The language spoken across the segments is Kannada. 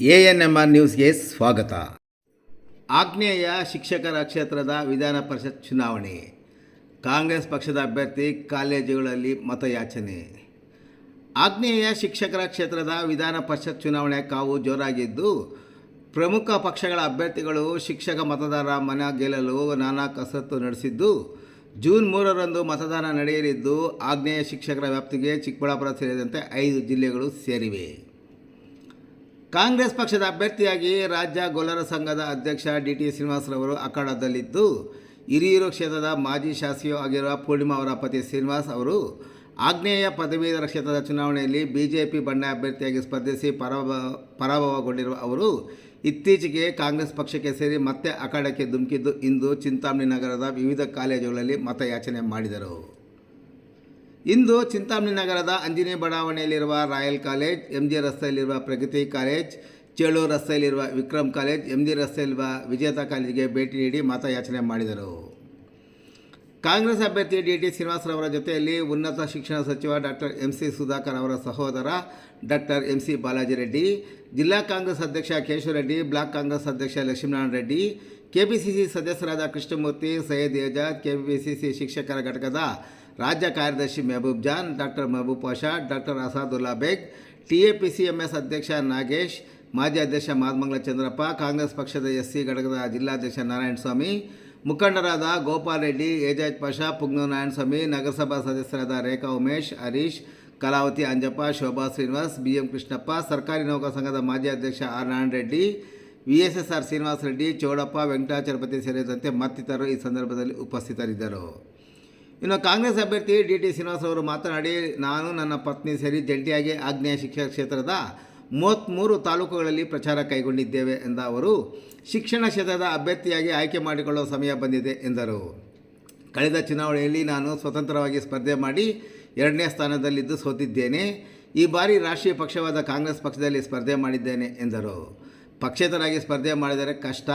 ಎ ಎನ್ ಎಂ ಆರ್ ನ್ಯೂಸ್ಗೆ ಸ್ವಾಗತ. ಆಗ್ನೇಯ ಶಿಕ್ಷಕರ ಕ್ಷೇತ್ರದ ವಿಧಾನ ಪರಿಷತ್ ಚುನಾವಣೆ. ಕಾಂಗ್ರೆಸ್ ಪಕ್ಷದ ಅಭ್ಯರ್ಥಿ ಕಾಲೇಜುಗಳಲ್ಲಿ ಮತಯಾಚನೆ. ಆಗ್ನೇಯ ಶಿಕ್ಷಕರ ಕ್ಷೇತ್ರದ ವಿಧಾನ ಪರಿಷತ್ ಚುನಾವಣೆ ಕಾವು ಜೋರಾಗಿದ್ದು, ಪ್ರಮುಖ ಪಕ್ಷಗಳ ಅಭ್ಯರ್ಥಿಗಳು ಶಿಕ್ಷಕ ಮತದಾರರ ಮನ ಗೆಲ್ಲಲು ನಾನಾ ಕಸರತ್ತು ನಡೆಸಿದ್ದು, ಜೂನ್ ಮೂರರಂದು ಮತದಾನ ನಡೆಯಲಿದ್ದು, ಆಗ್ನೇಯ ಶಿಕ್ಷಕರ ವ್ಯಾಪ್ತಿಗೆ ಚಿಕ್ಕಬಳ್ಳಾಪುರ ಸೇರಿದಂತೆ ಐದು ಜಿಲ್ಲೆಗಳು ಸೇರಿವೆ. ಕಾಂಗ್ರೆಸ್ ಪಕ್ಷದ ಅಭ್ಯರ್ಥಿಯಾಗಿ ರಾಜ್ಯ ಗೊಲ್ಲರ ಸಂಘದ ಅಧ್ಯಕ್ಷ ಡಿ ಟಿ ಶ್ರೀನಿವಾಸರವರು ಅಖಾಡದಲ್ಲಿದ್ದು, ಹಿರಿಯೂರು ಕ್ಷೇತ್ರದ ಮಾಜಿ ಶಾಸಕಿಯೂ ಆಗಿರುವ ಪೂರ್ಣಿಮಾ ಅವರ ಪತಿ ಶ್ರೀನಿವಾಸ್ ಅವರು ಆಗ್ನೇಯ ಪದವೀಧರ ಕ್ಷೇತ್ರದ ಚುನಾವಣೆಯಲ್ಲಿ ಬಿಜೆಪಿ ಬಣ್ಣ ಅಭ್ಯರ್ಥಿಯಾಗಿ ಸ್ಪರ್ಧಿಸಿ ಪರಾಭವ, ಪರಾಭವಗೊಂಡಿರುವ ಅವರು, ಇತ್ತೀಚೆಗೆ ಕಾಂಗ್ರೆಸ್ ಪಕ್ಷಕ್ಕೆ ಸೇರಿ ಮತ್ತೆ ಅಖಾಡಕ್ಕೆ ಧುಮುಕಿದ್ದು ಇಂದು ಚಿಂತಾಮಣಿ ನಗರದ ವಿವಿಧ ಕಾಲೇಜುಗಳಲ್ಲಿ ಮತಯಾಚನೆ ಮಾಡಿದರು. ಇಂದು ಚಿಂತಾಮಣಿ ನಗರದ ಅಂಜನೇಯ ಬಡಾವಣೆಯಲ್ಲಿರುವ ರಾಯಲ್ ಕಾಲೇಜ್ ಎಂ ಜಿ ರಸ್ತೆಯಲ್ಲಿರುವ ಪ್ರಗತಿ ಕಾಲೇಜ್, ಚೇಳೂರು ರಸ್ತೆಯಲ್ಲಿರುವ ವಿಕ್ರಮ್ ಕಾಲೇಜ್ ಎಂ ಜಿ ರಸ್ತೆಯಲ್ಲಿರುವ ವಿಜೇತ ಕಾಲೇಜಿಗೆ ಭೇಟಿ ನೀಡಿ ಮತಯಾಚನೆ ಮಾಡಿದರು. ಕಾಂಗ್ರೆಸ್ ಅಭ್ಯರ್ಥಿ ಡಿ ಟಿ ಶ್ರೀನಿವಾಸರವರ ಜೊತೆಯಲ್ಲಿ ಉನ್ನತ ಶಿಕ್ಷಣ ಸಚಿವ ಡಾಕ್ಟರ್ ಎಂ ಸಿ ಸುಧಾಕರ್ ಅವರ ಸಹೋದರ doctor M C Balaji Reddy, ಜಿಲ್ಲಾ ಕಾಂಗ್ರೆಸ್ ಅಧ್ಯಕ್ಷ ಕೇಶವರೆಡ್ಡಿ ಬ್ಲಾಕ್ ಕಾಂಗ್ರೆಸ್ ಅಧ್ಯಕ್ಷ ಲಕ್ಷ್ಮೀನಾರಾಯಣ ರೆಡ್ಡಿ, ಕೆಪಿಸಿಸಿ ಸದಸ್ಯರಾದ ಕೃಷ್ಣಮೂರ್ತಿ, ಸೈಯದ್ ಏಜಾದ್ ಕೆಪಿಸಿಸಿ ಶಿಕ್ಷಕರ ಘಟಕದ ರಾಜ್ಯ ಕಾರ್ಯದರ್ಶಿ Mehboob John, doctor Mehboob Pasha doctor Asadullah Baig T A P C M S ಅಧ್ಯಕ್ಷ ನಾಗೇಶ್, ಮಾಜಿ ಅಧ್ಯಕ್ಷ ಮಾದಮಂಗಲ ಚಂದ್ರಪ್ಪ, ಕಾಂಗ್ರೆಸ್ ಪಕ್ಷದ ಎಸ್ ಸಿ ಘಟಕದ ಜಿಲ್ಲಾಧ್ಯಕ್ಷ ನಾರಾಯಣಸ್ವಾಮಿ ಮುಖಂಡರಾದ ಗೋಪಾಲ್ ರೆಡ್ಡಿ ಏಜಾಜ್ ಪಾಷಾ ನಾರಾಯಣ ನಾರಾಯಣಸ್ವಾಮಿ ನಗರಸಭಾ ಸದಸ್ಯರಾದ ರೇಖಾ ಉಮೇಶ್, ಹರೀಶ್, ಕಲಾವತಿ ಅಂಜಪ್ಪ, ಶೋಭಾ ಶ್ರೀನಿವಾಸ್ ಬಿ ಎಂ ಕೃಷ್ಣಪ್ಪ, ಸರ್ಕಾರಿ ನೌಕರ ಸಂಘದ ಮಾಜಿ ಅಧ್ಯಕ್ಷ R Narayana Reddy V S S R Srinivasa Reddy Chowdappa Venkatachalapathi ಸೇರಿದಂತೆ ಮತ್ತಿತರರು ಈ ಸಂದರ್ಭದಲ್ಲಿ ಉಪಸ್ಥಿತರಿದ್ದರು. ಇನ್ನು ಕಾಂಗ್ರೆಸ್ ಅಭ್ಯರ್ಥಿ ಡಿ ಟಿ ಶ್ರೀನಿವಾಸ್ ಅವರು ಮಾತನಾಡಿ, ನಾನು ನನ್ನ ಪತ್ನಿ ಸೇರಿ ಜಂಟಿಯಾಗಿ ಆಗ್ನೇಯ ಶಿಕ್ಷಣ ಕ್ಷೇತ್ರದ ಮೂವತ್ತ್ಮೂರು ತಾಲೂಕುಗಳಲ್ಲಿ ಪ್ರಚಾರ ಕೈಗೊಂಡಿದ್ದೇವೆ ಎಂದ ಅವರು, ಶಿಕ್ಷಣ ಕ್ಷೇತ್ರದ ಅಭ್ಯರ್ಥಿಯಾಗಿ ಆಯ್ಕೆ ಮಾಡಿಕೊಳ್ಳುವ ಸಮಯ ಬಂದಿದೆ ಎಂದರು. ಕಳೆದ ಚುನಾವಣೆಯಲ್ಲಿ ನಾನು ಸ್ವತಂತ್ರವಾಗಿ ಸ್ಪರ್ಧೆ ಮಾಡಿ ಎರಡನೇ ಸ್ಥಾನದಲ್ಲಿದ್ದು ಸೋತಿದ್ದೇನೆ. ಈ ಬಾರಿ ರಾಷ್ಟ್ರೀಯ ಪಕ್ಷವಾದ ಕಾಂಗ್ರೆಸ್ ಪಕ್ಷದಲ್ಲಿ ಸ್ಪರ್ಧೆ ಮಾಡಿದ್ದೇನೆ ಎಂದರು. ಪಕ್ಷೇತರಾಗಿ ಸ್ಪರ್ಧೆ ಮಾಡಿದರೆ ಕಷ್ಟ.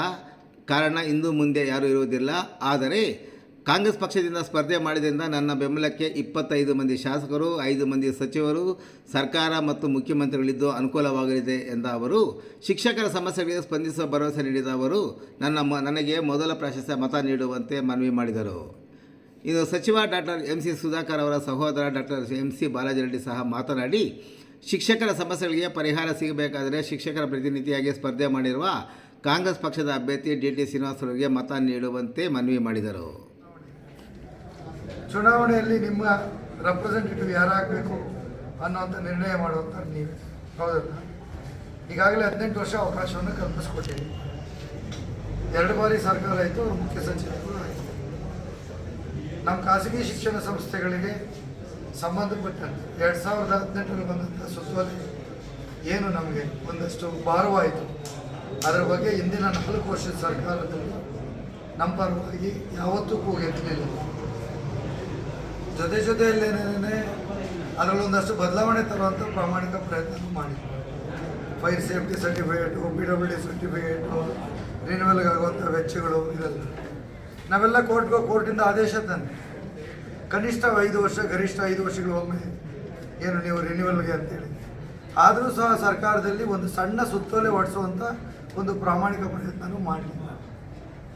ಕಾರಣ, ಇಂದು ಮುಂದೆ ಯಾರೂ ಇರುವುದಿಲ್ಲ. ಆದರೆ ಕಾಂಗ್ರೆಸ್ ಪಕ್ಷದಿಂದ ಸ್ಪರ್ಧೆ ಮಾಡಿದ್ರಿಂದ ನನ್ನ ಬೆಂಬಲಕ್ಕೆ ಇಪ್ಪತ್ತೈದು ಮಂದಿ ಶಾಸಕರು, ಐದು ಮಂದಿ ಸಚಿವರು, ಸರ್ಕಾರ ಮತ್ತು ಮುಖ್ಯಮಂತ್ರಿಗಳಿದ್ದು ಅನುಕೂಲವಾಗಲಿದೆ ಎಂದ ಅವರು, ಶಿಕ್ಷಕರ ಸಮಸ್ಯೆಗಳಿಗೆ ಸ್ಪಂದಿಸುವ ಭರವಸೆ ನೀಡಿದ ಅವರು, ನನ್ನ ಮ, ನನಗೆ ಮೊದಲ ಪ್ರಾಶಸ್ತ್ಯ ಮತ ನೀಡುವಂತೆ ಮನವಿ ಮಾಡಿದರು. ಇದು ಸಚಿವ ಡಾಕ್ಟರ್ ಎಂ ಸಿ ಸುಧಾಕರ್ ಅವರ ಸಹೋದರ doctor M C Balaji Reddy ಸಹ ಮಾತನಾಡಿ, ಶಿಕ್ಷಕರ ಸಮಸ್ಯೆಗಳಿಗೆ ಪರಿಹಾರ ಸಿಗಬೇಕಾದರೆ ಶಿಕ್ಷಕರ ಪ್ರತಿನಿಧಿಯಾಗಿ ಸ್ಪರ್ಧೆ ಮಾಡಿರುವ ಕಾಂಗ್ರೆಸ್ ಪಕ್ಷದ ಅಭ್ಯರ್ಥಿ ಡಿ ಟಿ ಶ್ರೀನಿವಾಸರಿಗೆ ಮತ ನೀಡುವಂತೆ ಮನವಿ ಮಾಡಿದರು. ಚುನಾವಣೆಯಲ್ಲಿ ನಿಮ್ಮ ರೆಪ್ರೆಸೆಂಟೇಟಿವ್ ಯಾರಾಗಬೇಕು ಅನ್ನೋಂಥ ನಿರ್ಣಯ ಮಾಡುವಂಥ ನೀವೇ. ಹೌದಲ್ಲ ಈಗಾಗಲೇ ಹದಿನೆಂಟು ವರ್ಷ ಅವಕಾಶವನ್ನು ಕಲ್ಪಿಸ್ಕೊಟ್ಟಿದ್ದೀನಿ ಎರಡು ಬಾರಿ ಸರ್ಕಾರ ಆಯಿತು ಮುಖ್ಯ ಸಚಿವರು ಆಯಿತು. ನಮ್ಮ ಖಾಸಗಿ ಶಿಕ್ಷಣ ಸಂಸ್ಥೆಗಳಿಗೆ ಸಂಬಂಧಪಟ್ಟಂತೆ ಎರಡು ಸಾವಿರದ ಹದಿನೆಂಟರಲ್ಲಿ ಬಂದಂಥ ಸುತ್ತೋಲೆ ಏನು ನಮಗೆ ಒಂದಷ್ಟು ಭಾರವಾಯಿತು. ಅದರ ಬಗ್ಗೆ ಇಂದಿನ ನಾಲ್ಕು ವರ್ಷದ ಸರ್ಕಾರದಲ್ಲಿ ನಮ್ಮ ಪರವಾಗಿ ಯಾವತ್ತೂ ಕೂಗೆತ್ತಲಿಲ್ಲ ಜೊತೆ ಜೊತೆಯಲ್ಲೇನೇ ಅದರಲ್ಲಿ ಒಂದಷ್ಟು ಬದಲಾವಣೆ ತರುವಂಥ ಪ್ರಾಮಾಣಿಕ ಪ್ರಯತ್ನ ಮಾಡಿದ್ವಿ. Fire safety certificate P W D certificate ರಿನ್ಯೂವಲ್ಗೆ ಆಗುವಂಥ ವೆಚ್ಚಗಳು ಇದೆಲ್ಲ. ನಾವೆಲ್ಲ ಕೋರ್ಟ್ಗೆ ಕೋರ್ಟಿಂದ ಆದೇಶ ತಂದೆ ಕನಿಷ್ಠ ಐದು ವರ್ಷ, ಗರಿಷ್ಠ ಐದು ವರ್ಷಗಳು ಒಮ್ಮೆ ಏನು ನೀವು ರಿನ್ಯೂವಲ್ಗೆ ಅಂತೇಳಿ. ಆದರೂ ಸಹ ಸರ್ಕಾರದಲ್ಲಿ ಒಂದು ಸಣ್ಣ ಸುತ್ತೋಲೆ ಹೊಡಿಸುವಂಥ ಒಂದು ಪ್ರಾಮಾಣಿಕ ಪ್ರಯತ್ನವೂ ಮಾಡಲಿಲ್ಲ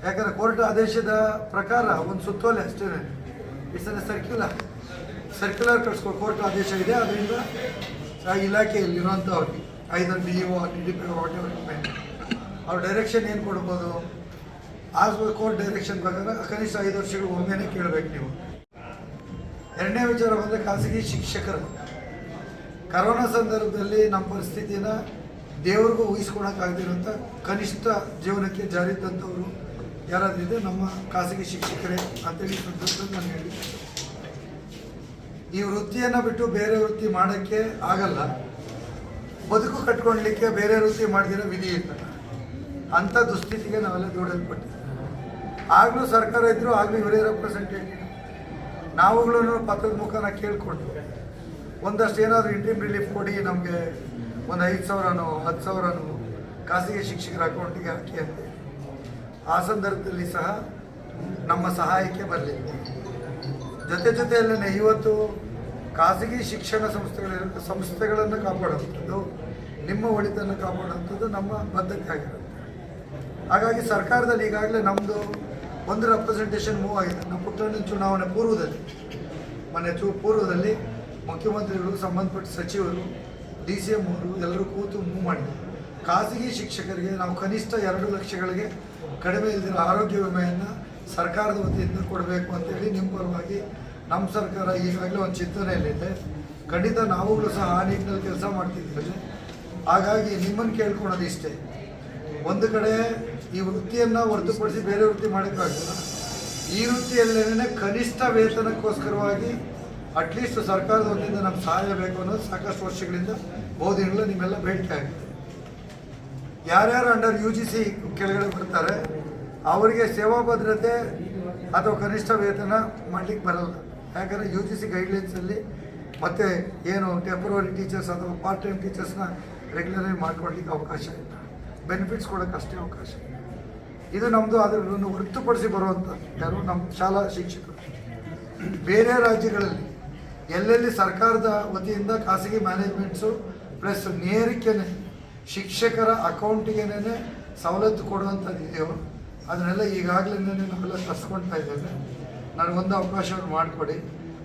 ಯಾಕಂದರೆ ಕೋರ್ಟ್ ಆದೇಶದ ಪ್ರಕಾರ ಒಂದು ಸುತ್ತೋಲೆ ಅಷ್ಟೇ. ಇಟ್ಸ್ ಅನ್ ಸರ್ಕ್ಯುಲರ್ ಸರ್ಕ್ಯುಲರ್ ಕಳಿಸ್ಕೊ ಕೋರ್ಟ್ ಆದೇಶ ಇದೆ ಅದರಿಂದ ಆ ಇಲಾಖೆಯಲ್ಲಿರುವಂಥವ್ರಿಗೆ either B O D D P ಅವ್ರ ಡೈರೆಕ್ಷನ್ ಏನು ಕೊಡ್ಬೋದು? ಆ ಕೋರ್ಟ್ ಡೈರೆಕ್ಷನ್ ಪ್ರಕಾರ ಕನಿಷ್ಠ ಐದು ವರ್ಷಗಳು ಒಮ್ಮೆನೇ ಕೇಳಬೇಕು ನೀವು. ಎರಡನೇ ವಿಚಾರ ಬಂದರೆ ಖಾಸಗಿ ಶಿಕ್ಷಕರು. ಕರೋನಾ ಸಂದರ್ಭದಲ್ಲಿ ನಮ್ಮ ಪರಿಸ್ಥಿತಿನ ದೇವ್ರಿಗೂ ಊಹಿಸ್ಕೊಳಕ್ಕಾಗದಿರೋಂಥ ಕನಿಷ್ಠ ಜೀವನಕ್ಕೆ ಜಾರಿ ತಂದವರು ಯಾರಾದ್ರೂ ಇದೆ ನಮ್ಮ ಖಾಸಗಿ ಶಿಕ್ಷಕರೇ ಅಂತೇಳಿ ನಾನು ಹೇಳಿ. ಈ ವೃತ್ತಿಯನ್ನು ಬಿಟ್ಟು ಬೇರೆ ವೃತ್ತಿ ಮಾಡೋಕ್ಕೆ ಆಗಲ್ಲ. ಬದುಕು ಕಟ್ಕೊಳ್ಲಿಕ್ಕೆ ಬೇರೆ ವೃತ್ತಿ ಮಾಡಿದಿರೋ ವಿಧಿ ಇಲ್ಲ. ಅಂಥ ದುಸ್ಥಿತಿಗೆ ನಾವೆಲ್ಲ ದೂಡಲ್ಪಟ್ಟಿದ್ದೀವಿ ಆಗಲೂ ಸರ್ಕಾರ ಇದ್ದರೂ ಆಗಲೂ ಇವರೇ ರೆಪ್ರೆಸೆಂಟೇಟಿವ್ ನಾವುಗಳನ್ನು ಪತ್ರದ ಮುಖಾನ ಕೇಳಿಕೊಂಡು ಒಂದಷ್ಟು ಏನಾದರೂ ಇಂಟಿಮ್ ರಿಲೀಫ್ ಕೊಡಿ ನಮಗೆ ಒಂದು ಐದು ಸಾವಿರನೋ ಹತ್ತು ಸಾವಿರನೋ ಖಾಸಗಿ ಶಿಕ್ಷಕರ ಅಕೌಂಟಿಗೆ ಹಾಕಿ ಅಂತ. ಆ ಸಂದರ್ಭದಲ್ಲಿ ಸಹ ನಮ್ಮ ಸಹಾಯಕ್ಕೆ ಬರಲಿಲ್ಲ. ಜೊತೆ ಜೊತೆಯಲ್ಲೇ ಇವತ್ತು ಖಾಸಗಿ ಶಿಕ್ಷಣ ಸಂಸ್ಥೆಗಳ ಸಂಸ್ಥೆಗಳನ್ನು ಕಾಪಾಡುವಂಥದ್ದು, ನಿಮ್ಮ ಒಳಿತನ್ನು ಕಾಪಾಡುವಂಥದ್ದು ನಮ್ಮ ಬದ್ಧತೆ ಆಗಿರುತ್ತೆ. ಹಾಗಾಗಿ ಸರ್ಕಾರದಲ್ಲಿ ಈಗಾಗಲೇ ನಮ್ಮದು ಒಂದು ರೆಪ್ರೆಸೆಂಟೇಷನ್ ಮೂವ್ ಆಗಿದೆ. ನಮ್ಮ ಪುಟ್ಟಣ್ಣ ಚುನಾವಣೆ ಪೂರ್ವದಲ್ಲಿ ಮನೆ ಚೂ, ಪೂರ್ವದಲ್ಲಿ ಮುಖ್ಯಮಂತ್ರಿಗಳು, ಸಂಬಂಧಪಟ್ಟ ಸಚಿವರು, ಡಿ ಸಿ ಎಂ ಅವರು ಎಲ್ಲರೂ ಕೂತು ಮೂವ್ ಮಾಡಿದ್ದಾರೆ ಖಾಸಗಿ ಶಿಕ್ಷಕರಿಗೆ ನಾವು ಕನಿಷ್ಠ ಎರಡು ಲಕ್ಷಗಳಿಗೆ ಕಡಿಮೆ ಇಲ್ದಿರೋ ಆರೋಗ್ಯ ವಿಮೆಯನ್ನು ಸರ್ಕಾರದ ವತಿಯಿಂದ ಕೊಡಬೇಕು ಅಂತೇಳಿ ನಿಮ್ಮ ಪರವಾಗಿ ನಮ್ಮ ಸರ್ಕಾರ ಈಗಾಗಲೇ ಒಂದು ಚಿಂತನೆಯಲ್ಲಿದೆ. ಖಂಡಿತ ನಾವುಗಳು ಸಹ ಆ ನಿಟ್ಟಿನಲ್ಲಿ ಕೆಲಸ ಮಾಡ್ತಿದ್ದೇವೆ. ಹಾಗಾಗಿ ನಿಮ್ಮನ್ನು ಕೇಳ್ಕೊಳೋದು ಇಷ್ಟೇ. ಒಂದು ಕಡೆ ಈ ವೃತ್ತಿಯನ್ನು ಹೊರತುಪಡಿಸಿ ಬೇರೆ ವೃತ್ತಿ ಮಾಡೋಕ್ಕಾಗಲ್ಲ ಈ ವೃತ್ತಿಯಲ್ಲೇನೆ ಕನಿಷ್ಠ ವೇತನಕ್ಕೋಸ್ಕರವಾಗಿ ಅಟ್ಲೀಸ್ಟ್ ಸರ್ಕಾರದ ವತಿಯಿಂದ ನಮ್ಗೆ ಸಹಾಯ ಬೇಕು ಅನ್ನೋದು ಸಾಕಷ್ಟು ವರ್ಷಗಳಿಂದ ಬಹುದಿನಗಳ ನಿಮ್ಮೆಲ್ಲ ಆಗಿದೆ. ಯಾರ್ಯಾರು ಅಂಡರ್ ಯು ಜಿ ಸಿ ಕೆಳಗಡೆ ಬರ್ತಾರೆ, ಅವರಿಗೆ ಸೇವಾ ಭದ್ರತೆ ಅಥವಾ ಕನಿಷ್ಠ ವೇತನ ಮಾಡಲಿಕ್ಕೆ ಬರಲ್ಲ. ಯಾಕಂದರೆ ಯು ಜಿ ಸಿ ಗೈಡ್ಲೈನ್ಸಲ್ಲಿ ಮತ್ತು ಏನು ಟೆಂಪ್ರವರಿ ಟೀಚರ್ಸ್ ಅಥವಾ ಪಾರ್ಟ್ ಟೈಮ್ ಟೀಚರ್ಸ್ನ ರೆಗ್ಯುಲರಾಗಿ ಮಾಡ್ಕೊಡ್ಲಿಕ್ಕೆ ಅವಕಾಶ ಇಲ್ಲ. ಬೆನಿಫಿಟ್ಸ್ ಕೊಡೋಕ್ಕೆ ಅಷ್ಟೇ ಅವಕಾಶ ಇದು ನಮ್ಮದು ಅದನ್ನು ಹೊರತುಪಡಿಸಿ ಬರುವಂಥ ಯಾರು ನಮ್ಮ ಶಾಲಾ ಶಿಕ್ಷಕರು. ಬೇರೆ ರಾಜ್ಯಗಳಲ್ಲಿ ಎಲ್ಲೆಲ್ಲಿ ಸರ್ಕಾರದ ವತಿಯಿಂದ ಖಾಸಗಿ ಮ್ಯಾನೇಜ್ಮೆಂಟ್ಸು ಪ್ಲಸ್ ನೇರಿಕೆನೆ ಶಿಕ್ಷಕರ ಅಕೌಂಟಿಗೆನೇ ಸವಲತ್ತು ಕೊಡುವಂಥದ್ದು ಇದೆಯೋ ಅದನ್ನೆಲ್ಲ ಈಗಾಗಲೇ ನಾವೆಲ್ಲ ತರಿಸ್ಕೊಳ್ತಾ ಇದ್ದೇವೆ. ನನಗೊಂದು ಅವಕಾಶವನ್ನು ಮಾಡಿಕೊಡಿ.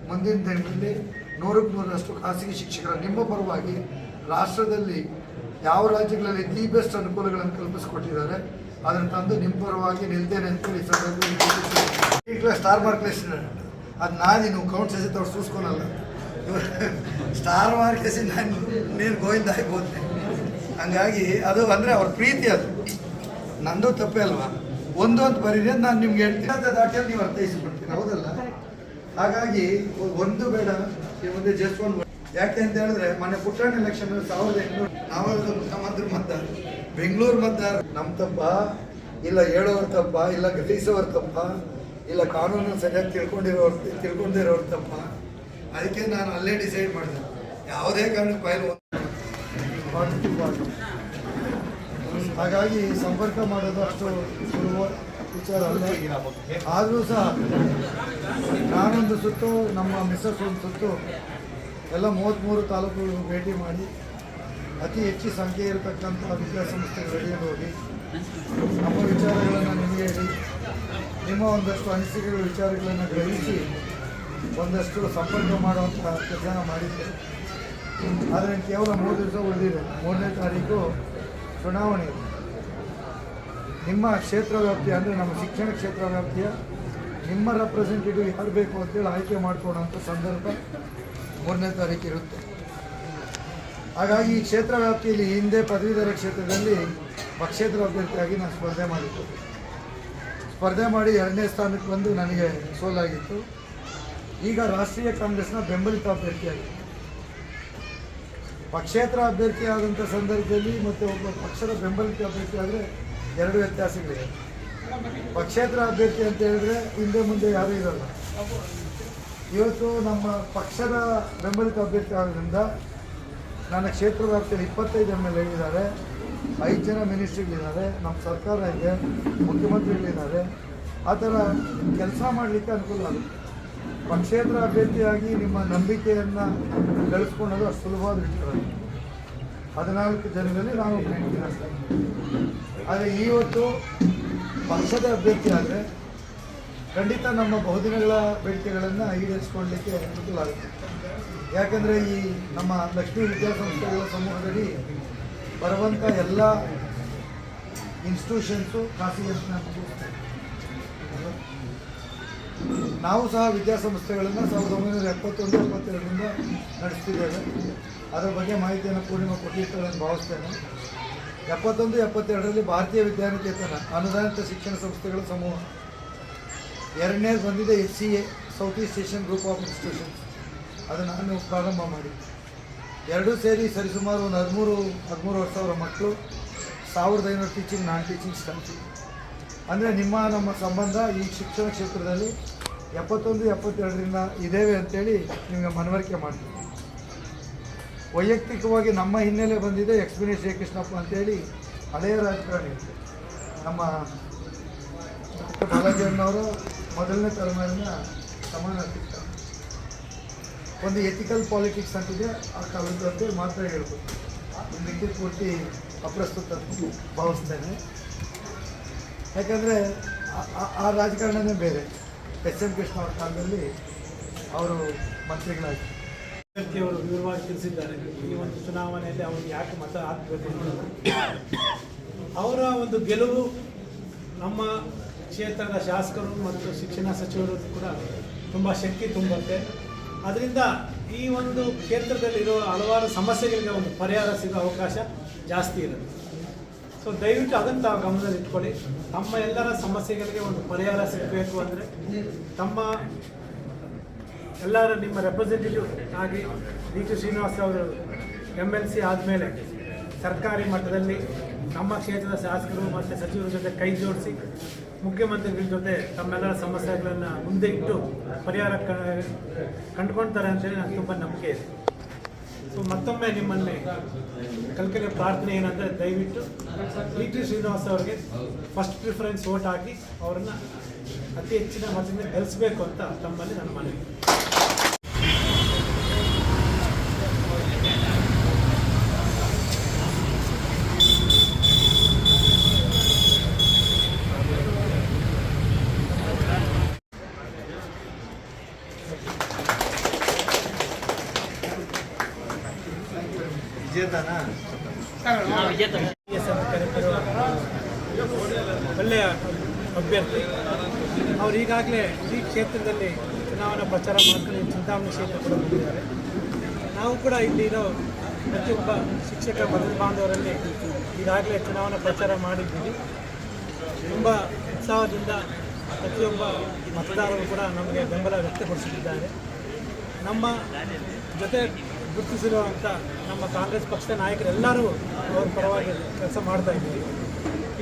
ಮುಂದಿನ ದಿನದಲ್ಲಿ ನೂರಕ್ಕೆ ನೂರರಷ್ಟು ಖಾಸಗಿ ಶಿಕ್ಷಕರ ನಿಮ್ಮ ಪರವಾಗಿ ರಾಷ್ಟ್ರದಲ್ಲಿ ಯಾವ ರಾಜ್ಯಗಳಲ್ಲಿ ದಿ ಬೆಸ್ಟ್ ಅನುಕೂಲಗಳನ್ನು ಕಲ್ಪಿಸಿಕೊಟ್ಟಿದ್ದಾರೆ, ಅದನ್ನು ತಂದು ನಿಮ್ಮ ಪರವಾಗಿ ನಿಲ್ತೇನೆ ಅಂತೇಳಿ ಕ್ಲಾಸ್ ಸ್ಟಾರ್ ಮಾರ್ಕ್ ಅದು ನಾನು ನೀವು ಕೌಂಟ್ ಸಹಿತ ಸೂಸ್ಕೊಳಲ್ಲ. ಸ್ಟಾರ್ ಮಾರ್ಕ್ ನಾನು ನೀನು ಗೋವಿಂದ ಆಗ್ಬೋದು ಹಂಗಾಗಿ ಅದು ಅಂದರೆ ಅವ್ರ ಪ್ರೀತಿ ಅದು. ನಂದು ತಪ್ಪೇ ಅಲ್ವಾ? ಒಂದು ಅಂತ ಬರೀರಿ ಅಂತ ನಾನು ನಿಮ್ಗೆ ಹೇಳ್ತೀನಿ. ದಾಟಿಯಲ್ಲಿ ನೀವು ಅರ್ಥೈಸಿಬಿಡ್ತೀನಿ ಹೌದಲ್ಲ? ಹಾಗಾಗಿ ಒಂದು ಬೇಡ ಮುಂದೆ ಜಸ್ಟ್ ಒಂದು ಯಾಕೆ ಅಂತ ಹೇಳಿದ್ರೆ, ಮೊನ್ನೆ ಪುಟ್ಟಣ್ಣ ಎಲೆಕ್ಷನ್ ಸಾವಿರದ ಎಂಟುನೂರು ನಾವೆಲ್ಲ ಮುಖ್ಯಮಂತ್ರಿ ಮತದಾರ ಬೆಂಗಳೂರು ಮತದಾರ ನಮ್ಮ ತಪ್ಪ? ಇಲ್ಲ ಹೇಳೋರು ತಪ್ಪ? ಇಲ್ಲ ಗ್ರಹಿಸೋರು ತಪ್ಪ? ಇಲ್ಲ ಕಾನೂನು ಸರಿಯಾಗಿ ತಿಳ್ಕೊಂಡಿರೋರು ತಿಳ್ಕೊಂಡಿರೋರು ತಪ್ಪ? ಅದಕ್ಕೆ ನಾನು ಅಲ್ಲೇ ಡಿಸೈಡ್ ಮಾಡಿದೆ. ಯಾವುದೇ ಕಾರಣಕ್ಕೆ ಫೈಲ್ ಹಾಗಾಗಿ ಸಂಪರ್ಕ ಮಾಡೋದು ಅಷ್ಟು ಸುಲಭ ವಿಚಾರ ಅಲ್ಲ. ಆದರೂ ಸಹ ನಾನೊಂದು ಸುತ್ತು, ನಮ್ಮ ಮಿಸ್ಸಸ್ ಒಂದು ಸುತ್ತು, ಎಲ್ಲ ಮೂವತ್ತ್ಮೂರು ತಾಲೂಕುಗಳು ಭೇಟಿ ಮಾಡಿ ಅತಿ ಹೆಚ್ಚು ಸಂಖ್ಯೆ ಇರತಕ್ಕಂಥ ವಿದ್ಯಾಸಂಸ್ಥೆಗಳಿಗೆ ಹೋಗಿ ನಮ್ಮ ವಿಚಾರಗಳನ್ನು ನಿಮಗೆ ಹೇಳಿ, ನಿಮ್ಮ ಒಂದಷ್ಟು ಅನಿಸಿಕೆಗಳ, ವಿಚಾರಗಳನ್ನು ಗ್ರಹಿಸಿ ಒಂದಷ್ಟು ಸಂಪರ್ಕ ಮಾಡುವಂಥ ಕೆಲಸ ಮಾಡಿದ್ದೆ. ಆದರೆ ಕೇವಲ ಮೂರು ದಿವಸ ಉಳಿದಿದೆ. ಮೂರನೇ ತಾರೀಕು ಚುನಾವಣೆ. ನಿಮ್ಮ ಕ್ಷೇತ್ರ ವ್ಯಾಪ್ತಿಯ ಅಂದರೆ ನಮ್ಮ ಶಿಕ್ಷಣ ಕ್ಷೇತ್ರ ವ್ಯಾಪ್ತಿಯ ನಿಮ್ಮ ರೆಪ್ರೆಸೆಂಟೇಟಿವ್ ಯಾರು ಬೇಕು ಅಂತೇಳಿ ಆಯ್ಕೆ ಮಾಡ್ಕೊಳ್ಳೋಂಥ ಸಂದರ್ಭ ಮೂರನೇ ತಾರೀಕು ಇರುತ್ತೆ. ಹಾಗಾಗಿ ಈ ಕ್ಷೇತ್ರ ವ್ಯಾಪ್ತಿಯಲ್ಲಿ ಹಿಂದೆ ಪದವೀಧರ ಕ್ಷೇತ್ರದಲ್ಲಿ ಪಕ್ಷೇತರ ಅಭ್ಯರ್ಥಿಯಾಗಿ ನಾನು ಸ್ಪರ್ಧೆ ಮಾಡಿತ್ತು ಸ್ಪರ್ಧೆ ಮಾಡಿ ಎರಡನೇ ಸ್ಥಾನಕ್ಕೆ ಬಂದು ನನಗೆ ಸೋಲಾಗಿತ್ತು. ಈಗ ರಾಷ್ಟ್ರೀಯ ಕಾಂಗ್ರೆಸ್ನ ಬೆಂಬಲಿತ ಅಭ್ಯರ್ಥಿಯಾಗಿದೆ. ಪಕ್ಷೇತರ ಅಭ್ಯರ್ಥಿ ಆದಂಥ ಸಂದರ್ಭದಲ್ಲಿ ಮತ್ತು ಒಬ್ಬ ಪಕ್ಷದ ಬೆಂಬಲಿತ ಅಭ್ಯರ್ಥಿ ಆದರೆ ಎರಡು ವ್ಯತ್ಯಾಸಗಳಿವೆ. ಪಕ್ಷೇತರ ಅಭ್ಯರ್ಥಿ ಅಂತ ಹೇಳಿದ್ರೆ ಹಿಂದೆ ಮುಂದೆ ಯಾರೂ ಇರಲ್ಲ. ಇವತ್ತು ನಮ್ಮ ಪಕ್ಷದ ಬೆಂಬಲಿತ ಅಭ್ಯರ್ಥಿ ಆಗೋದ್ರಿಂದ ನನ್ನ ಕ್ಷೇತ್ರ ವ್ಯಾಪ್ತಿಯಲ್ಲಿ ಇಪ್ಪತ್ತೈದು ಎಂ ಎಲ್ ಎ ಇದ್ದಾರೆ ಐದು ಜನ ಮಿನಿಸ್ಟ್ರಿಗಳಿದ್ದಾರೆ. ನಮ್ಮ ಸರ್ಕಾರ ಇದೆ, ಮುಖ್ಯಮಂತ್ರಿಗಳಿದ್ದಾರೆ. ಆ ಥರ ಕೆಲಸ ಮಾಡಲಿಕ್ಕೆ ಅನುಕೂಲ ಆಗುತ್ತೆ. ಪಕ್ಷೇತರ ಅಭ್ಯರ್ಥಿಯಾಗಿ ನಿಮ್ಮ ನಂಬಿಕೆಯನ್ನು ಗಳಿಸ್ಕೊಳ್ಳೋದು ಅಷ್ಟು ಸುಲಭವಾದ ವಿಚಾರ. ಹದಿನಾಲ್ಕು ಜನರಲ್ಲಿ ನಾವು ಆದರೆ ಇವತ್ತು ಪಕ್ಷದ ಅಭ್ಯರ್ಥಿ ಆದರೆ ಖಂಡಿತ ನಮ್ಮ ಬಹುದಿನಗಳ ಬೇಡಿಕೆಗಳನ್ನು ಈಡೇರಿಸಿಕೊಳ್ಳಲಿಕ್ಕೆ ಅನುಕೂಲ ಆಗುತ್ತೆ ಯಾಕಂದರೆ ಈ ನಮ್ಮ ಲಕ್ಷ್ಮೀ ವಿದ್ಯಾಸಂಸ್ಥೆಗಳ ಸಮೂಹದಲ್ಲಿ ಬರುವಂಥ ಎಲ್ಲ ಇನ್ಸ್ಟಿಟ್ಯೂಷನ್ಸು ಖಾಸಗಿ ನಾವು ಸಹ ವಿದ್ಯಾಸಂಸ್ಥೆಗಳನ್ನು ಸಾವಿರದ ಒಂಬೈನೂರ ಎಪ್ಪತ್ತೊಂದು, ಎಪ್ಪತ್ತೆರಡರಿಂದ ನಡೆಸ್ತಿದ್ದೇವೆ. ಅದರ ಬಗ್ಗೆ ಮಾಹಿತಿಯನ್ನು ಪೂರ್ಣಿಮಾ ಕೊಟ್ಟಿರ್ತಾರೆ ಎಂದು ಭಾವಿಸ್ತೇನೆ. ಎಪ್ಪತ್ತೊಂದು, ಎಪ್ಪತ್ತೆರಡರಲ್ಲಿ ಭಾರತೀಯ ವಿದ್ಯಾನಿಕೇತನ, ಅನುದಾನಿತ ಶಿಕ್ಷಣ ಸಂಸ್ಥೆಗಳ ಸಮೂಹ. ಎರಡನೇದು ಬಂದಿದೆ H C A south east Asian group of institutions ಅದು ನಾನು ಪ್ರಾರಂಭ ಮಾಡಿ ಎರಡೂ ಸೇರಿ ಸರಿಸುಮಾರು ಒಂದು ಹದಿಮೂರು ಹದಿಮೂರುವರೆ ಸಾವಿರ ಮಕ್ಕಳು, ಸಾವಿರದ ಐನೂರು ಟೀಚಿಂಗ್ ನಾನ್ ಟೀಚಿಂಗ್ ಸ್ಟಾಫ್ ಅಂದರೆ ನಿಮ್ಮ, ನಮ್ಮ ಸಂಬಂಧ ಈ ಶಿಕ್ಷಣ ಕ್ಷೇತ್ರದಲ್ಲಿ ಎಪ್ಪತ್ತೊಂದು, ಎಪ್ಪತ್ತೆರಡರಿಂದ ಇದ್ದೇವೆ ಅಂತೇಳಿ ನಿಮಗೆ ಮನವರಿಕೆ ಮಾಡ್ತೀವಿ ವೈಯಕ್ತಿಕವಾಗಿ ನಮ್ಮ ಹಿನ್ನೆಲೆ ಬಂದಿದೆ ಎಕ್ಸ್ಪೀರಿಯನ್ಸ್ ಶ್ರೀಕೃಷ್ಣಪ್ಪ ಅಂತೇಳಿ ಹಳೆಯ ರಾಜಕಾರಣಿ ನಮ್ಮ ಡಾಕ್ಟರ್ ಬಾಲಾಜಿ ಅಣ್ಣವರು ಮೊದಲನೇ ತಲೆಮಾರಿನ ಸಮಾನ ಸಿಗ್ತಾರೆ ಒಂದು ಎಥಿಕಲ್ ಪಾಲಿಟಿಕ್ಸ್ ಅಂತಿದೆ, ಆ ಕಾಲದ್ದು ಅಂತೇಳಿ ಮಾತ್ರ ಹೇಳ್ಬೋದು. ಮಿಕ್ಕಿ ಪೂರ್ತಿ ಅಪ್ರಸ್ತುತ ಭಾವಿಸ್ತೇನೆ. ಯಾಕಂದರೆ ಆ ರಾಜಕಾರಣನೇ ಬೇರೆ. ಎಸ್ ಎಂ ಕೃಷ್ಣ ಅವರ ಕಾಲದಲ್ಲಿ ಅವರು ಮಂತ್ರಿಗಳಾಗಿ. ಅಭ್ಯರ್ಥಿಯವರು ವಿವರವಾಗಿ ತಿಳಿಸಿದ್ದಾರೆ. ಈ ಒಂದು ಚುನಾವಣೆಯಲ್ಲಿ ಅವರು ಯಾಕೆ ಮತ ಹಾಕಬೇಕು ಅವರ ಒಂದು ಗೆಲುವು ನಮ್ಮ ಕ್ಷೇತ್ರದ ಶಾಸಕರು ಮತ್ತು ಶಿಕ್ಷಣ ಸಚಿವರು ಕೂಡ ತುಂಬ ಶಕ್ತಿ ತುಂಬುತ್ತೆ. ಅದರಿಂದ ಈ ಒಂದು ಕ್ಷೇತ್ರದಲ್ಲಿರುವ ಹಲವಾರು ಸಮಸ್ಯೆಗಳಿಗೆ ಒಂದು ಪರಿಹಾರ ಸಿಗೋ ಅವಕಾಶ ಜಾಸ್ತಿ ಇರುತ್ತೆ. ಸೊ ದಯವಿಟ್ಟು ಅದನ್ನು ತಾವು ಗಮನದಲ್ಲಿ ಇಟ್ಕೊಳ್ಳಿ. ತಮ್ಮ ಎಲ್ಲರ ಸಮಸ್ಯೆಗಳಿಗೆ ಒಂದು ಪರಿಹಾರ ಸಿಗಬೇಕು ಅಂದರೆ ತಮ್ಮ ಎಲ್ಲರ ನಿಮ್ಮ ರೆಪ್ರೆಸೆಂಟೇಟಿವ್ ಆಗಿ ಡಿ ಕೆ ಶ್ರೀನಿವಾಸ ಅವರು ಎಂ ಎಲ್ ಸಿ ಆದಮೇಲೆ ಸರ್ಕಾರಿ ಮಟ್ಟದಲ್ಲಿ ನಮ್ಮ ಕ್ಷೇತ್ರದ ಶಾಸಕರು ಮತ್ತು ಸಚಿವರ ಜೊತೆ ಕೈ ಜೋಡಿಸಿ ಮುಖ್ಯಮಂತ್ರಿಗಳ ಜೊತೆ ತಮ್ಮೆಲ್ಲರ ಸಮಸ್ಯೆಗಳನ್ನು ಮುಂದೆ ಇಟ್ಟು ಪರಿಹಾರ ಕಂಡುಕೊಳ್ತಾರೆ ಅಂತೇಳಿ ನನಗೆ ತುಂಬ ನಂಬಿಕೆ ಇದೆ. ಸೊ ಮತ್ತೊಮ್ಮೆ ನಿಮ್ಮಲ್ಲಿ ಕಲ್ಕಲೆ ಪ್ರಾರ್ಥನೆ ಏನಂದರೆ ದಯವಿಟ್ಟು ಡಿ ಟಿ ಶ್ರೀನಿವಾಸ್ ಅವರಿಗೆ ಫಸ್ಟ್ ಪ್ರಿಫರೆನ್ಸ್ ವೋಟ್ ಹಾಕಿ ಅವ್ರನ್ನ ಅತಿ ಹೆಚ್ಚಿನ ಮತದಿಂದ ಗೆಲ್ಲಿಸಬೇಕು ಅಂತ ತಮ್ಮಲ್ಲಿ ನನ್ನ ಮನವಿ ಒಳ್ಳೆಯ ಅಭ್ಯರ್ಥಿ. ಅವರು ಈಗಾಗಲೇ ಈ ಕ್ಷೇತ್ರದಲ್ಲಿ ಚುನಾವಣಾ ಪ್ರಚಾರ ಮಾಡ್ಕೊಂಡು ಚಿಂತಾಮಣಿ ಕ್ಷೇತ್ರ ಕೂಡ ಬಂದಿದ್ದಾರೆ. ನಾವು ಕೂಡ ಇಲ್ಲಿ ಇರೋ ಪ್ರತಿಯೊಬ್ಬ ಶಿಕ್ಷಕ ಮತದ ಬಾಂಧವರಲ್ಲಿ ಈಗಾಗಲೇ ಚುನಾವಣಾ ಪ್ರಚಾರ ಮಾಡಿದ್ದೀವಿ. ತುಂಬ ಉತ್ಸಾಹದಿಂದ ಪ್ರತಿಯೊಬ್ಬ ಮತದಾರರು ಕೂಡ ನಮಗೆ ಬೆಂಬಲ ವ್ಯಕ್ತಪಡಿಸುತ್ತಿದ್ದಾರೆ ನಮ್ಮ ಜೊತೆ ಗುರುತಿಸಿರುವಂಥ ನಮ್ಮ ಕಾಂಗ್ರೆಸ್ ಪಕ್ಷದ ನಾಯಕರೆಲ್ಲರೂ ಅವ್ರ ಪರವಾಗಿ ಕೆಲಸ ಮಾಡ್ತಾ ಇದ್ದೀವಿ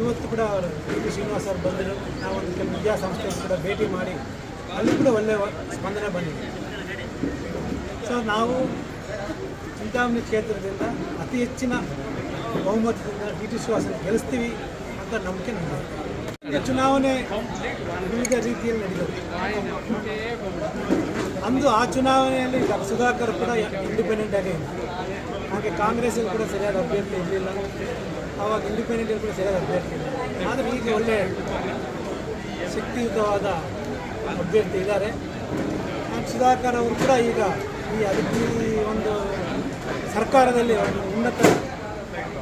ಇವತ್ತು ಕೂಡ ಅವರು ಡಿ ಪಿ ಶ್ರೀನಿವಾಸ್ ಅವರು ಬಂದರು. ನಾವೊಂದು ಕೆಲವು ವಿದ್ಯಾಸಂಸ್ಥೆಯನ್ನು ಕೂಡ ಭೇಟಿ ಮಾಡಿ ಅಲ್ಲಿ ಕೂಡ ಒಳ್ಳೆಯ ಸ್ಪಂದನೆ ಬಂದಿದೆ. ಸೊ ನಾವು ಚಿಂತಾಮಣಿ ಕ್ಷೇತ್ರದಿಂದ ಅತಿ ಹೆಚ್ಚಿನ ಬಹುಮತದಿಂದ ಡಿ ಟಿ ಶ್ರೀನಿವಾಸನ ಗೆಲ್ಲಿಸ್ತೀವಿ ಅಂತ ನಂಬಿಕೆ ಈಗ ಚುನಾವಣೆ ವಿವಿಧ ರೀತಿಯಲ್ಲಿ ನಡೆಯುತ್ತೆ ಅಂದು ಆ ಚುನಾವಣೆಯಲ್ಲಿ ಸುಧಾಕರ್ ಕೂಡ ಇಂಡಿಪೆಂಡೆಂಟ್ ಆಗೇ ಹಾಗೆ ಕಾಂಗ್ರೆಸ್ಸಲ್ಲಿ ಕೂಡ ಸರಿಯಾದ ಅಭ್ಯರ್ಥಿ ಇರಲಿಲ್ಲ. ಆವಾಗ ಇಂಡಿಪೆಂಡೆಂಟ್ ಕೂಡ ಸರಿಯಾದ ಅಭ್ಯರ್ಥಿ ಆದರೆ ಈಗ ಒಳ್ಳೆ ಶಕ್ತಿಯುತವಾದ ಅಭ್ಯರ್ಥಿ ಇದ್ದಾರೆ. ಸುಧಾಕರ್ ಅವರು ಕೂಡ ಈಗ ಈ ಅದಕ್ಕೆ ಒಂದು ಸರ್ಕಾರದಲ್ಲಿ ಒಂದು ಉನ್ನತ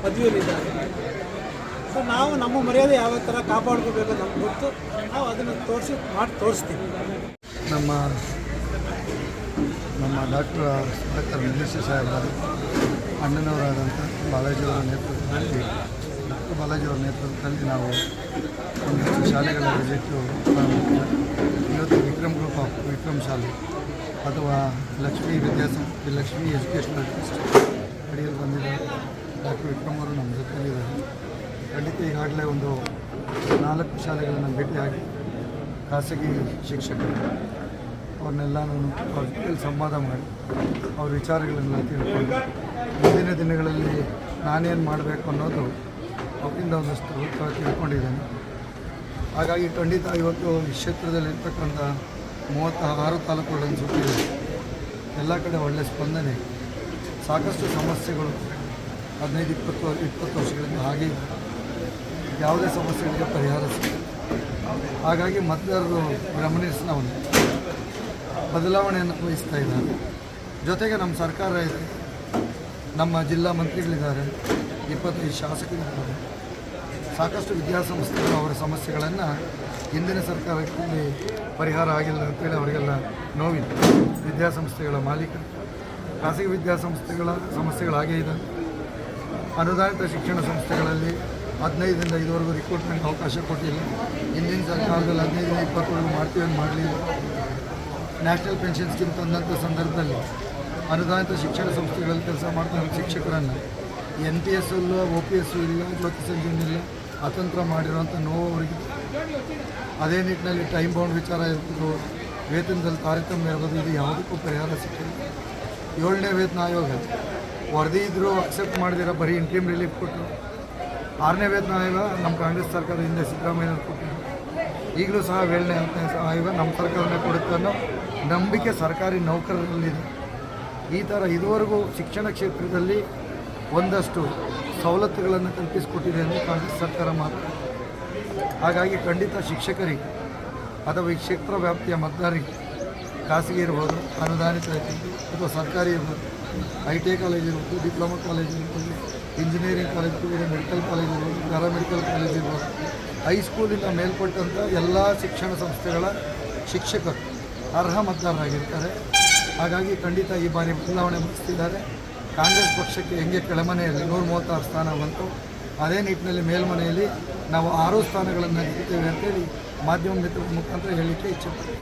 ಪದವಿಯಲ್ಲಿದ್ದಾರೆ. ಸೊ ನಾವು ನಮ್ಮ ಮರ್ಯಾದೆ ಯಾವ ಥರ ಕಾಪಾಡ್ಕೋಬೇಕು ನಮ್ಗೆ ಗೊತ್ತು. ನಾವು ಅದನ್ನು ತೋರಿಸಿ, ಮಾಡಿ ತೋರಿಸ್ತೀವಿ. ನಮ್ಮ ನಮ್ಮ ಡಾಕ್ಟರ್ ಸುಧಾಕರ್ ನಿರೀಶ್ ಸಾಹೇಬರು ಅಣ್ಣನವರಾದಂಥ ಬಾಲಾಜಿಯವರ ನೇತೃತ್ವದಲ್ಲಿ, ಡಾಕ್ಟರ್ ಬಾಲಾಜಿಯವರ ನೇತೃತ್ವದಲ್ಲಿ ನಾವು ಒಂದಷ್ಟು ಶಾಲೆಗಳ ವಿಸಿಟ್ಟು ಇವತ್ತು ವಿಕ್ರಮ್ ಗ್ರೂಪ್ ಆಫ್ ವಿಕ್ರಮ್ ಶಾಲೆ ಅಥವಾ ಲಕ್ಷ್ಮೀ ವಿದ್ಯಾಸಂಸ್ಥೆ ಲಕ್ಷ್ಮೀ ಎಜುಕೇಷನಲ್ ಟ್ರಸ್ಟ್ ಅಡಿಯಲ್ಲಿ ಬಂದಿದೆ. ಡಾಕ್ಟರ್ ವಿಕ್ರಮ್ ಅವರು ನಮ್ಮ ಜೊತೆಯಲ್ಲಿದ್ದಾರೆ ಖಂಡಿತ ಈಗಾಗಲೇ ಒಂದು ನಾಲ್ಕು ಶಾಲೆಗಳನ್ನು ಭೇಟಿಯಾಗಿ ಖಾಸಗಿ ಶಿಕ್ಷಕರು ಅವ್ರನ್ನೆಲ್ಲ ನಾನು ಸಂವಾದ ಮಾಡಿ ಅವ್ರ ವಿಚಾರಗಳನ್ನು ತಿಳ್ಕೊಂಡು ಮುಂದಿನ ದಿನಗಳಲ್ಲಿ ನಾನೇನು ಮಾಡಬೇಕು ಅನ್ನೋದು ಅವರಿಂದ ಒಂದಷ್ಟು ತಿಳ್ಕೊಂಡಿದ್ದೇನೆ ಹಾಗಾಗಿ ಖಂಡಿತ ಇವತ್ತು ಈ ಕ್ಷೇತ್ರದಲ್ಲಿರ್ತಕ್ಕಂಥ ಮೂವತ್ತ ಆರು ತಾಲೂಕುಗಳನ್ನು ಸುತ್ತಿದೆ ಎಲ್ಲ ಕಡೆ ಒಳ್ಳೆಯ ಸ್ಪಂದನೆ, ಸಾಕಷ್ಟು ಸಮಸ್ಯೆಗಳು ಹದಿನೈದು, ಇಪ್ಪತ್ತು ಇಪ್ಪತ್ತು ವರ್ಷಗಳಿಂದ ಹಾಗೆ. ಯಾವುದೇ ಸಮಸ್ಯೆಗಳಿಗೆ ಪರಿಹಾರ ಸಿಗುತ್ತೆ ಹಾಗಾಗಿ ಮತದಾರರು ಗಮನಿಸಿ ಒಂದು ಬದಲಾವಣೆಯನ್ನು ವಹಿಸ್ತಾ ಇದ್ದಾರೆ. ಜೊತೆಗೆ ನಮ್ಮ ಸರ್ಕಾರ ಇದೆ. ನಮ್ಮ ಜಿಲ್ಲಾ ಮಂತ್ರಿಗಳಿದ್ದಾರೆ. ಇಪ್ಪತ್ತೈದು ಶಾಸಕರಿದ್ದಾರೆ. ಸಾಕಷ್ಟು ವಿದ್ಯಾಸಂಸ್ಥೆಗಳು ಅವರ ಸಮಸ್ಯೆಗಳನ್ನು ಹಿಂದಿನ ಸರ್ಕಾರಕ್ಕೆ ಪರಿಹಾರ ಆಗಿಲ್ಲ ಅಂತೇಳಿ ಅವರಿಗೆಲ್ಲ ನೋವಿದೆ. ವಿದ್ಯಾಸಂಸ್ಥೆಗಳ ಮಾಲೀಕರು ಖಾಸಗಿ ವಿದ್ಯಾಸಂಸ್ಥೆಗಳ ಸಮಸ್ಯೆಗಳಾಗೇ ಇದೆ. ಅನುದಾನಿತ ಶಿಕ್ಷಣ ಸಂಸ್ಥೆಗಳಲ್ಲಿ ಹದಿನೈದರಿಂದ ಐದುವರೆಗೂ ರಿಕ್ರೂಟ್ಮೆಂಟ್ ಅವಕಾಶ ಕೊಟ್ಟಿಲ್ಲ. ಹಿಂದಿನ ಸರ್ಕಾರದಲ್ಲಿ ಹದಿನೈದರಿಂದ ಇಪ್ಪತ್ತವರೆಗೂ ಮಾಡ್ತೀವಿ ಅಂತ ಮಾಡಲಿಲ್ಲ. ನ್ಯಾಷನಲ್ ಪೆನ್ಷನ್ ಸ್ಕೀಮ್ ತಂದಂಥ ಸಂದರ್ಭದಲ್ಲಿ ಅನುದಾನಿತ ಶಿಕ್ಷಣ ಸಂಸ್ಥೆಗಳಲ್ಲಿ ಕೆಲಸ ಮಾಡ್ತಾ ಶಿಕ್ಷಕರನ್ನು ಎನ್ ಪಿ ಎಸ್ ಇಲ್ಲ ಒ ಪಿ ಎಸ್ಸು ಇಲ್ಲ ಜ್ಯೋತಿ ಸಂಜೀವನಿ ಇಲ್ಲ, ಅತಂತ್ರ ಮಾಡಿರೋಂಥ ನೋವು ಅವರಿಗೆ ಅದೇ ನಿಟ್ಟಿನಲ್ಲಿ ಟೈಮ್ ಬೌಂಡ್ ವಿಚಾರ ಇರ್ಬೋದು, ವೇತನದಲ್ಲಿ ತಾರತಮ್ಯ ಇರ್ಬೋದು, ಇದು ಯಾವುದಕ್ಕೂ ಪರಿಹಾರ ಸಿಕ್ಕಿಲ್ಲ. ಏಳನೇ ವೇತನ ಆಯೋಗ ವರದಿ ಇದ್ದರೂ ಅಕ್ಸೆಪ್ಟ್ ಮಾಡಿದಿರ, ಬರೀ ಇಂಟ್ರೀಮ್ ರಿಲೀಫ್ ಕೊಟ್ಟರು ಆರನೇ ವೇತನ ಆಯೋಗ ನಮ್ಮ ಕಾಂಗ್ರೆಸ್ ಸರ್ಕಾರ ಹಿಂದೆ ಸಿದ್ದರಾಮಯ್ಯ ಕೊಟ್ಟರು ಈಗಲೂ ಸಹ ಏಳನೇ ಆಯೋಗ ನಮ್ಮ ಸರ್ಕಾರನೇ ಕೊಡುತ್ತೆ ಅನ್ನೋ ನಂಬಿಕೆ ಸರ್ಕಾರಿ ನೌಕರರಲ್ಲಿದೆ. ಈ ಥರ ಇದುವರೆಗೂ ಶಿಕ್ಷಣ ಕ್ಷೇತ್ರದಲ್ಲಿ ಒಂದಷ್ಟು ಸವಲತ್ತುಗಳನ್ನು ಕಲ್ಪಿಸಿಕೊಟ್ಟಿದೆ ಎಂದು ಕಾಂಗ್ರೆಸ್ ಸರ್ಕಾರ ಮಾತ್ರ. ಹಾಗಾಗಿ ಖಂಡಿತ ಶಿಕ್ಷಕರಿಗೆ ಅಥವಾ ಈ ಕ್ಷೇತ್ರ ವ್ಯಾಪ್ತಿಯ ಮತದಾರರಿಗೆ ಖಾಸಗಿ ಇರ್ಬೋದು, ಅನುದಾನಿತ ಅಥವಾ ಸರ್ಕಾರಿ ಇರ್ಬೋದು ಐ ಟಿ ಐ ಕಾಲೇಜ್ ಇರ್ಬೋದು ಡಿಪ್ಲೊಮಾ ಕಾಲೇಜ್ ಇರ್ಬೋದು ಇಂಜಿನಿಯರಿಂಗ್ ಕಾಲೇಜ್ ಇರ್ಬೋದು ಮೆಡಿಕಲ್ ಕಾಲೇಜ್ ಇರ್ಬೋದು ಪ್ಯಾರಾಮೆಡಿಕಲ್ ಕಾಲೇಜ್ ಇರ್ಬೋದು ಹೈಸ್ಕೂಲಿಂದ ಮೇಲ್ಪಟ್ಟಂಥ ಎಲ್ಲ ಶಿಕ್ಷಣ ಸಂಸ್ಥೆಗಳ ಶಿಕ್ಷಕರು ಅರ್ಹ ಮತದಾರರಾಗಿರ್ತಾರೆ. ಹಾಗಾಗಿ ಖಂಡಿತ ಈ ಬಾರಿ ಬದಲಾವಣೆ ಮುಗಿಸ್ತಿದ್ದಾರೆ. ಕಾಂಗ್ರೆಸ್ ಪಕ್ಷಕ್ಕೆ ಹೆಂಗೆ ಕೆಳಮನೆಯಲ್ಲಿ ನೂರ ಮೂವತ್ತಾರು ಸ್ಥಾನ ಬಂತು, ಅದೇ ನಿಟ್ಟಿನಲ್ಲಿ ಮೇಲ್ಮನೆಯಲ್ಲಿ ನಾವು ಆರು ಸ್ಥಾನಗಳನ್ನು ಗೆಲ್ತೇವೆ ಅಂತೇಳಿ ಮಾಧ್ಯಮ ಮಿತ್ರ ಮುಖಾಂತರ ಹೇಳಲಿಕ್ಕೆ ಇಚ್ಛೆ